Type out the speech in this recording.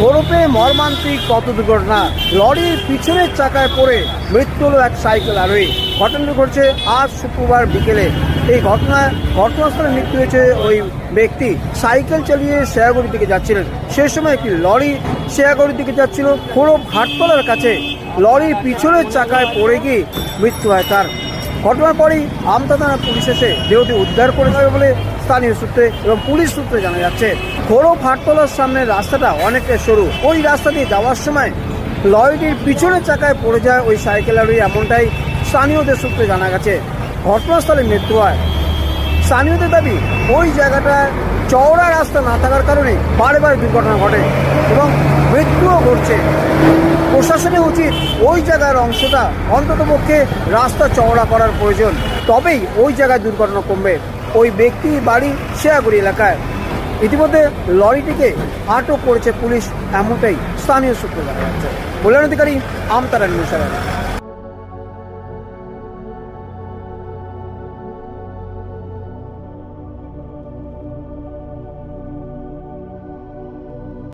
গোরপে মর্মান্তিক পথ দুর্ঘটনা। লরির পিছনের চাকায় পড়ে মৃত্যু হলো এক সাইকেল আরোহী ঘটনাটি ঘটছে আজ শুক্রবার বিকেলে। এই ঘটনায় ঘটনাস্থলে মৃত্যু হয়েছে ওই ব্যক্তি। সাইকেল চালিয়ে শেয়াগুড়ির দিকে যাচ্ছিলেন। সে সময় একটি লরি শেয়াগুড়ির দিকে যাচ্ছিল। পুরো ভাটতলার কাছে লরির পিছনের চাকায় পড়ে গিয়ে মৃত্যু হয় তার। ঘটনার পরেই আমতা থানা পুলিশ এসে দেহটি উদ্ধার করে যাবে বলে স্থানীয় সূত্রে এবং পুলিশ সূত্রে জানা যাচ্ছে। ঘোরো ফাটতলার সামনে রাস্তাটা অনেকটা সরু। ওই রাস্তা দিয়ে যাওয়ার সময় লরিটির পিছনের চাকায় পড়ে যায় ওই সাইকেল আরোহী এমনটাই স্থানীয়দের সূত্রে জানা গেছে। ঘটনাস্থলে মৃত্যু হয়। স্থানীয়দের দাবি, ওই জায়গাটায় চওড়া রাস্তা না থাকার কারণে বারে বারে দুর্ঘটনা ঘটে এবং মৃত্যুও ঘটছে। প্রশাসনের উচিত ওই জায়গার অংশটা অন্ততপক্ষে রাস্তা চওড়া করার প্রয়োজন। তবেই ওই জায়গায় দুর্ঘটনা কমবে। ওই ব্যক্তি বাড়ি শেয়াগুড়ি এলাকায়। ইতিমধ্যে লরিটিকে আটক করেছে পুলিশ, এমনটাই স্থানীয় সূত্রে জানা যাচ্ছে। কল্যাণ অধিকারী আমতারা নিউজ